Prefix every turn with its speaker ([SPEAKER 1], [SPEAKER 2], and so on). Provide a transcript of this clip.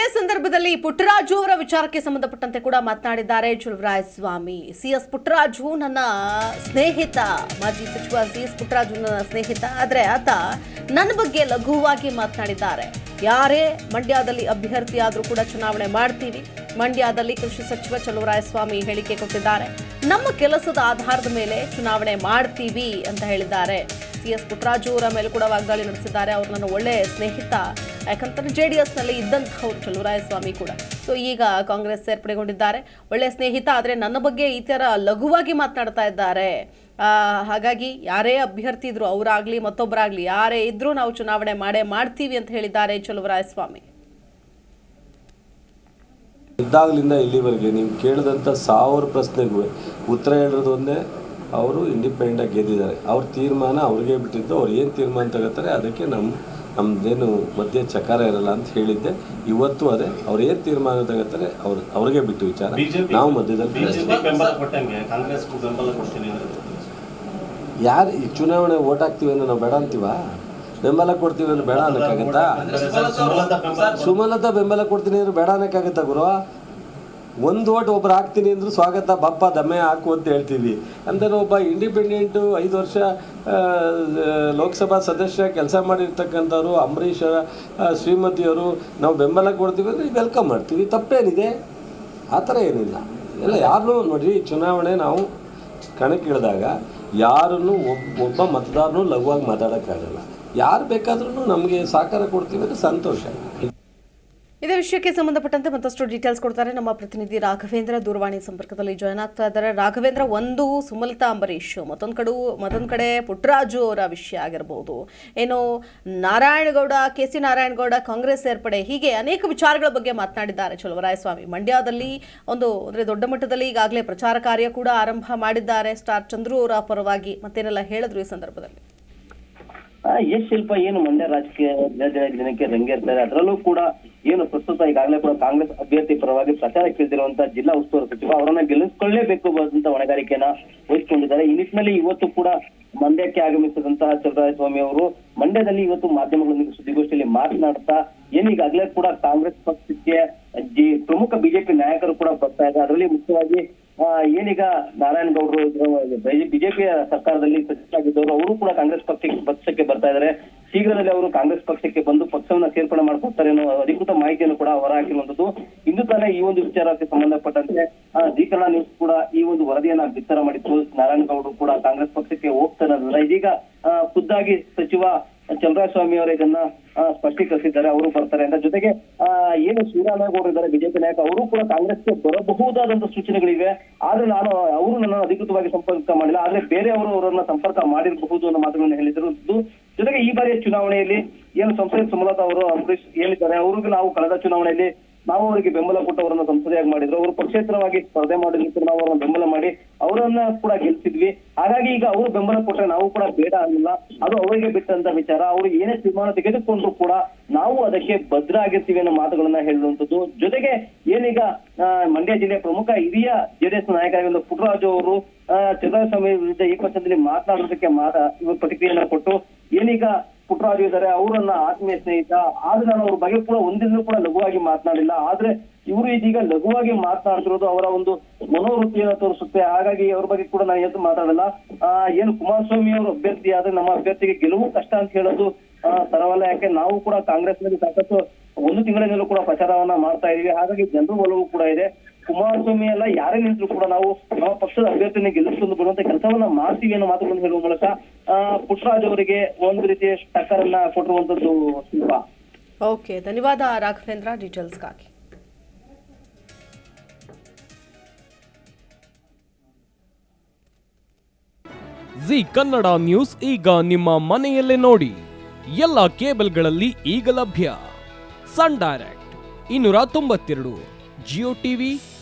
[SPEAKER 1] ಇದೇ ಸಂದರ್ಭದಲ್ಲಿ ಪುಟ್ಟರಾಜು ಅವರ ವಿಚಾರಕ್ಕೆ ಸಂಬಂಧಪಟ್ಟಂತೆ ಕೂಡ ಮಾತನಾಡಿದ್ದಾರೆ ಚುಲವರಾಯ ಸ್ವಾಮಿ ಸಿ ಎಸ್ ಪುಟ್ಟರಾಜು ನನ್ನ ಸ್ನೇಹಿತ, ಮಾಜಿ ಸಚಿವ ಸಿ ಎಸ್ ಪುಟ್ಟರಾಜು ನನ್ನ ಸ್ನೇಹಿತ. ಆದರೆ ಆತ ನನ್ನ ಬಗ್ಗೆ ಲಘುವಾಗಿ ಮಾತನಾಡಿದ್ದಾರೆ. ಯಾರೇ ಮಂಡ್ಯದಲ್ಲಿ ಅಭ್ಯರ್ಥಿ ಆದರೂ ಕೂಡ ಚುನಾವಣೆ ಮಾಡ್ತೀವಿ. ಮಂಡ್ಯದಲ್ಲಿ ಕೃಷಿ ಸಚಿವ ಚಲುವರಾಯಸ್ವಾಮಿ ಹೇಳಿಕೆ ಕೊಟ್ಟಿದ್ದಾರೆ. ನಮ್ಮ ಕೆಲಸದ ಆಧಾರದ ಮೇಲೆ ಚುನಾವಣೆ ಮಾಡ್ತೀವಿ ಅಂತ ಹೇಳಿದ್ದಾರೆ. ಸಿ ಎಸ್ ಪುಟ್ಟರಾಜು ಅವರ ಮೇಲೆ ಕೂಡ ವಾಗ್ದಾಳಿ ನಡೆಸಿದ್ದಾರೆ. ಅವ್ರು ನನ್ನ ಒಳ್ಳೆಯ ಸ್ನೇಹಿತ. ಯಾಕಂತಂದ್ರೆ ಜೆ ಡಿ ಎಸ್ನಲ್ಲಿ ಇದ್ದಂಥವ್ರು ಚಲುವರಾಯಸ್ವಾಮಿ ಕೂಡ. ಸೊ ಈಗ ಕಾಂಗ್ರೆಸ್ ಸೇರ್ಪಡೆಗೊಂಡಿದ್ದಾರೆ. ಒಳ್ಳೆ ಸ್ನೇಹಿತ, ಆದರೆ ನನ್ನ ಬಗ್ಗೆ ಈ ಥರ ಲಘುವಾಗಿ ಮಾತನಾಡ್ತಾ ಇದ್ದಾರೆ. ಹಾಗಾಗಿ ಯಾರೇ ಅಭ್ಯರ್ಥಿ ಇದ್ರು ಅವರಾಗ್ಲಿ, ಮತ್ತೊಬ್ಬರಾಗ್ಲಿ, ಯಾರೇ ಇದ್ರೂ ನಾವು ಚುನಾವಣೆ ಮಾಡೇ ಮಾಡ್ತೀವಿ ಅಂತ ಹೇಳಿದ್ದಾರೆ ಚಲುವರಾಯಸ್ವಾಮಿ
[SPEAKER 2] ಇದ್ದಾಗಲಿಂದ ಇಲ್ಲಿವರೆಗೆ ನೀವು ಕೇಳಿದಂಥ ಸಾವಿರ ಪ್ರಶ್ನೆಗೂ ಉತ್ತರ ಹೇಳಿರೋದು ಒಂದೇ, ಅವರು ಇಂಡಿಪೆಂಡೆಂಟಾಗಿ ಗೆದ್ದಿದ್ದಾರೆ. ಅವ್ರ ತೀರ್ಮಾನ ಅವ್ರಿಗೆ ಬಿಟ್ಟಿದ್ದು, ಅವ್ರು ಏನು ತೀರ್ಮಾನ ತಗೋತಾರೆ, ಅದಕ್ಕೆ ನಮ್ಮ ನಮ್ಮದೇನು ಮಧ್ಯೆ ಚಕಾರ ಇರಲ್ಲ ಅಂತ ಹೇಳಿದ್ದೆ ಇವತ್ತು ಅದೇ ಅವ್ರು ಏನು ತೀರ್ಮಾನ ತಗೋತಾರೆ ಅವ್ರು ಅವ್ರಿಗೆ ಬಿಟ್ಟು ವಿಚಾರ ನಾವು ಮಧ್ಯದಲ್ಲಿ ಯಾರು ಈ ಚುನಾವಣೆ ಓಟ್ ಹಾಕ್ತೀವಿ ಅಂದ್ರೆ ನಾವು ಬೇಡ ಅಂತೀವ ಬೆಂಬಲ ಕೊಡ್ತೀವಿ ಅಂದ್ರೆ ಬೇಡ ಅನ್ನೋಕ್ಕಾಗತ್ತಾ
[SPEAKER 3] ಸುಮಲತಾ ಬೆಂಬಲ
[SPEAKER 2] ಕೊಡ್ತೀನಿ ಅಂದ್ರೆ ಬೇಡ ಅನ್ನಕ್ಕಾಗತ್ತಾ ಗುರು ಒಂದು ಓಟ್ ಒಬ್ರು ಹಾಕ್ತೀನಿ ಅಂದ್ರು ಸ್ವಾಗತ ಬಪ್ಪ ದಮ್ಮೆ ಹಾಕು ಅಂತ ಹೇಳ್ತೀವಿ. ಅಂದರೆ ಒಬ್ಬ ಇಂಡಿಪೆಂಡೆಂಟು ಐದು ವರ್ಷ ಲೋಕಸಭಾ ಸದಸ್ಯ ಕೆಲಸ ಮಾಡಿರ್ತಕ್ಕಂಥವ್ರು ಅಂಬರೀಷ್ ಆ, ಶ್ರೀಮತಿಯವರು ನಾವು ಬೆಂಬಲ ಕೊಡ್ತೀವಿ ಅಂದರೆ ವೆಲ್ಕಮ್ ಮಾಡ್ತೀವಿ. ತಪ್ಪೇನಿದೆ? ಆ ಥರ ಏನಿಲ್ಲ. ಎಲ್ಲ ಯಾರನ್ನೂ ನೋಡಿ ಚುನಾವಣೆ ನಾವು ಕಣಕ್ಕಿಳಿದಾಗ ಯಾರನ್ನು ಒಬ್ಬ ಒಬ್ಬ ಮತದಾರನು ಲಘುವಾಗಿ ಮಾತಾಡೋಕ್ಕಾಗಲ್ಲ. ಯಾರು ಬೇಕಾದ್ರೂ ನಮಗೆ ಸಹಕಾರ ಕೊಡ್ತೀವಿ ಅಂದರೆ ಸಂತೋಷ.
[SPEAKER 1] ಇದೇ ವಿಷಯಕ್ಕೆ ಸಂಬಂಧಪಟ್ಟಂತೆ ಮತ್ತಷ್ಟು ಡೀಟೇಲ್ಸ್ ಕೊಡ್ತಾರೆ ನಮ್ಮ ಪ್ರತಿನಿಧಿ ರಾಘವೇಂದ್ರ ದೂರವಾಣಿ ಸಂಪರ್ಕದಲ್ಲಿ ಜಾಯ್ನ್ ಆಗ್ತಾ ಇದ್ದಾರೆ. ರಾಘವೇಂದ್ರ, ಒಂದು ಸುಮಲತಾ ಅಂಬರೀಶ್ ಮತ್ತೊಂದು ಕಡೆ ಮತ್ತೊಂದು ಕಡೆ ಪುಟ್ಟರಾಜು ಅವರ ವಿಷಯ ಆಗಿರಬಹುದು ಏನು, ನಾರಾಯಣಗೌಡ, ಕೆ ಸಿ ನಾರಾಯಣಗೌಡ, ಕಾಂಗ್ರೆಸ್ ಸೇರ್ಪಡೆ, ಹೀಗೆ ಅನೇಕ ವಿಚಾರಗಳ ಬಗ್ಗೆ ಮಾತನಾಡಿದ್ದಾರೆ. ಚಲುವರಾಯಸ್ವಾಮಿ, ಮಂಡ್ಯದಲ್ಲಿ ಒಂದು, ಅಂದರೆ ದೊಡ್ಡ ಮಟ್ಟದಲ್ಲಿ ಈಗಾಗಲೇ ಪ್ರಚಾರ ಕಾರ್ಯ ಕೂಡ ಆರಂಭ ಮಾಡಿದ್ದಾರೆ. ಸ್ಟಾರ್ ಚಂದ್ರು ಅವರ ಪರವಾಗಿ ಮತ್ತೇನೆಲ್ಲ ಹೇಳಿದ್ರು ಈ ಸಂದರ್ಭದಲ್ಲಿ?
[SPEAKER 4] ಎಸ್ ಶಿಲ್ಪ, ಏನು ಮಂಡ್ಯ ರಾಜಕೀಯ ದಿನ ದಿನ ದಿನಕ್ಕೆ ರಂಗೇರ್ತಾರೆ ಅದರಲ್ಲೂ ಕೂಡ ಏನು ಪ್ರಸ್ತುತ ಈಗಾಗಲೇ ಕೂಡ ಕಾಂಗ್ರೆಸ್ ಅಭ್ಯರ್ಥಿ ಪರವಾಗಿ ಪ್ರಚಾರಕ್ಕೆ ಇಳಿದಿರುವಂತಹ ಜಿಲ್ಲಾ ಉಸ್ತುವಾರಿ ಸಚಿವ ಅವರನ್ನ ಗೆಲ್ಲಿಸಿಕೊಳ್ಳಲೇಬೇಕು ಅಂತ ಹೊಣೆಗಾರಿಕೆಯನ್ನ ವಹಿಸಿಕೊಂಡಿದ್ದಾರೆ. ಈ ನಿಟ್ಟಿನಲ್ಲಿ ಇವತ್ತು ಕೂಡ ಮಂಡ್ಯಕ್ಕೆ ಆಗಮಿಸಿದಂತಹ ಚಲರಾಯಸ್ವಾಮಿ ಅವರು ಮಂಡ್ಯದಲ್ಲಿ ಇವತ್ತು ಮಾಧ್ಯಮಗಳೊಂದಿಗೆ ಸುದ್ದಿಗೋಷ್ಠಿಯಲ್ಲಿ ಮಾತನಾಡ್ತಾ ಏನೀಗಾಗಲೇ ಕೂಡ ಕಾಂಗ್ರೆಸ್ ಪಕ್ಷಕ್ಕೆ ಜಿ ಪ್ರಮುಖ ಬಿಜೆಪಿ ನಾಯಕರು ಕೂಡ ಬರ್ತಾ ಇದ್ದಾರೆ. ಅದರಲ್ಲಿ ಮುಖ್ಯವಾಗಿ ಏನೀಗ ನಾರಾಯಣಗೌಡರು ಬಿಜೆಪಿ ಸರ್ಕಾರದಲ್ಲಿ ಸಚಿವರಾಗಿದ್ದವರು, ಅವರು ಕೂಡ ಕಾಂಗ್ರೆಸ್ ಪಕ್ಷಕ್ಕೆ ಪಕ್ಷಕ್ಕೆ ಬರ್ತಾ ಇದ್ದಾರೆ. ಶೀಘ್ರದಲ್ಲಿ ಅವರು ಕಾಂಗ್ರೆಸ್ ಪಕ್ಷಕ್ಕೆ ಬಂದು ಪಕ್ಷವನ್ನ ಸೇರ್ಪಡೆ ಮಾಡ್ಕೊಳ್ತಾರೆ ಅನ್ನೋ ಅಧಿಕೃತ ಮಾಹಿತಿಯನ್ನು ಕೂಡ ಹೊರಹಾಕಿರುವಂತದ್ದು ಇಂದು ತಾನೇ ಈ ಒಂದು ವಿಚಾರಕ್ಕೆ ಸಂಬಂಧಪಟ್ಟಂತೆ ಕನ್ನಡ ನ್ಯೂಸ್ ಕೂಡ ಈ ಒಂದು ವರದಿಯನ್ನ ಬಿತ್ತರ ಮಾಡಿತ್ತು ನಾರಾಯಣಗೌಡರು ಕೂಡ ಕಾಂಗ್ರೆಸ್ ಪಕ್ಷಕ್ಕೆ ಹೋಗ್ತಾರೆ ಅನ್ನೋದನ್ನ. ಇದೀಗ ಖುದ್ದಾಗಿ ಸಚಿವ ಚಂದ್ರಸ್ವಾಮಿ ಅವರು ಇದನ್ನ ಸ್ಪಷ್ಟೀಕರಿಸಿದ್ದಾರೆ. ಅವರು ಬರ್ತಾರೆ ಅಂತ. ಜೊತೆಗೆ ಏನು ಶ್ರೀರಾಮೇಗೌಡರು ಇದ್ದಾರೆ, ಬಿಜೆಪಿ ನಾಯಕ, ಅವರು ಕೂಡ ಕಾಂಗ್ರೆಸ್ಗೆ ಬರಬಹುದಾದಂತ ಸೂಚನೆಗಳಿವೆ. ಆದ್ರೆ ನಾನು, ಅವರು ನನ್ನ ಅಧಿಕೃತವಾಗಿ ಸಂಪರ್ಕ ಮಾಡಿಲ್ಲ. ಆದ್ರೆ ಬೇರೆಯವರು ಅವರನ್ನ ಸಂಪರ್ಕ ಮಾಡಿರಬಹುದು ಅನ್ನೋ ಮಾತುಗಳನ್ನು ಹೇಳಿದ್ರು. ಜೊತೆಗೆ ಈ ಬಾರಿಯ ಚುನಾವಣೆಯಲ್ಲಿ ಏನು ಸಂಸದೆ ಸುಮಲತಾ ಅವರು ಅಂಬರೀಶ್ ಹೇಳಿದ್ದಾರೆ, ಅವ್ರಿಗೆ ನಾವು ಕಳೆದ ಚುನಾವಣೆಯಲ್ಲಿ ನಾವು ಅವರಿಗೆ ಬೆಂಬಲ ಕೊಟ್ಟವರನ್ನ ಸಂಸದೆಯಾಗಿ ಮಾಡಿದ್ರು. ಅವರು ಪಕ್ಷೇತರವಾಗಿ ಸ್ಪರ್ಧೆ ಮಾಡಿದ್ರು ನಾವು ಅವರನ್ನ ಬೆಂಬಲ ಮಾಡಿ ಅವರನ್ನ ಕೂಡ ಗೆಲ್ಸಿದ್ವಿ. ಹಾಗಾಗಿ ಈಗ ಅವರು ಬೆಂಬಲ ಕೊಟ್ಟರೆ ನಾವು ಕೂಡ ಬೇಡ ಅನ್ನಿಲ್ಲ. ಅದು ಅವರಿಗೆ ಬಿಟ್ಟಂತ ವಿಚಾರ. ಅವರು ಏನೇ ತೀರ್ಮಾನ ತೆಗೆದುಕೊಂಡ್ರು ಕೂಡ ನಾವು ಅದಕ್ಕೆ ಭದ್ರ ಆಗಿರ್ತೀವಿ ಅನ್ನೋ ಮಾತುಗಳನ್ನ ಹೇಳುವಂಥದ್ದು. ಜೊತೆಗೆ ಏನೀಗ ಮಂಡ್ಯ ಜಿಲ್ಲೆಯ ಪ್ರಮುಖ ಹಿರಿಯ ಜೆಡಿಎಸ್ ನಾಯಕರಾಗಿರುವ ಪುಟ್ಟರಾಜು ಅವರು ಚಂದ್ರಸ್ವಾಮಿ ವಿರುದ್ಧ ಏಕವಚನದಲ್ಲಿ ಮಾತನಾಡೋದಕ್ಕೆ ಮಾತ ಪ್ರತಿಕ್ರಿಯೆಯನ್ನ ಕೊಟ್ಟು ಏನೀಗ ಪುಟ್ಟರಾಜು ಇದ್ದಾರೆ ಅವರನ್ನ ಆತ್ಮೀಯ ಸ್ನೇಹಿತ ಆದ್ರೆ ನಾನು ಅವ್ರ ಬಗ್ಗೆ ಕೂಡ ಒಂದಿನೂ ಕೂಡ ಲಘುವಾಗಿ ಮಾತನಾಡಿಲ್ಲ. ಆದ್ರೆ ಇವರು ಇದೀಗ ಲಘುವಾಗಿ ಮಾತನಾಡ್ತಿರೋದು ಅವರ ಒಂದು ಮನೋವೃತ್ತಿಯನ್ನು ತೋರಿಸುತ್ತೆ. ಹಾಗಾಗಿ ಅವ್ರ ಬಗ್ಗೆ ಕೂಡ ನಾನು ಏನು ಮಾತಾಡಲ್ಲ. ಆ, ಏನು ಕುಮಾರಸ್ವಾಮಿ ಅವರು ಅಭ್ಯರ್ಥಿ ಆದ್ರೆ ನಮ್ಮ ಅಭ್ಯರ್ಥಿಗೆ ಗೆಲುವು ಕಷ್ಟ ಅಂತ ಹೇಳೋದು ಆ, ತರವಲ್ಲ ಯಾಕೆ ನಾವು ಕೂಡ ಕಾಂಗ್ರೆಸ್ನಲ್ಲಿ ಸಾಕಷ್ಟು ಒಂದು ತಿಂಗಳಿನಲ್ಲೂ ಕೂಡ ಪ್ರಚಾರವನ್ನ ಮಾಡ್ತಾ ಇದೀವಿ. ಹಾಗಾಗಿ ಜನರು ಒಲವು ಕೂಡ ಇದೆ. ಕುಮಾರಸ್ವಾಮಿ ಎಲ್ಲ ಯಾರೇ ನಿಂತರು ಕೂಡ ನಾವು ನಮ್ಮ ಪಕ್ಷದ ಅಭ್ಯರ್ಥಿನ ಗೆಲ್ಲಿಸಿಕೊಂಡು ಬರುವಂತ ಕೆಲಸವನ್ನ ಮಾಡ್ತೀವಿ ಅನ್ನೋ ಮಾತುಗಳನ್ನು ಹೇಳುವ ಮೂಲಕ ಆ, ಪುಟ್ಟರಾಜ್ ಅವರಿಗೆ ಒಂದು ರೀತಿಯ ಟಕ್ಕರನ್ನ ಕೊಟ್ಟಿರುವಂತದ್ದು ಶಿಲ್ಪ.
[SPEAKER 1] ಓಕೆ ಧನ್ಯವಾದ ರಾಘವೇಂದ್ರ ಡೀಟೇಲ್ಸ್ಗಾಗಿ.
[SPEAKER 5] ಜಿ ಕನ್ನಡ ನ್ಯೂಸ್ ಈಗ ನಿಮ್ಮ ಮನೆಯಲ್ಲೇ ನೋಡಿ. ಎಲ್ಲ ಕೇಬಲ್ಗಳಲ್ಲಿ ಈಗ ಲಭ್ಯ. ಸನ್ ಡೈರೆಕ್ಟ್ ಇನ್ನೂರ ತೊಂಬತ್ತೆರಡು ಜಿಯೋ ಟಿವಿ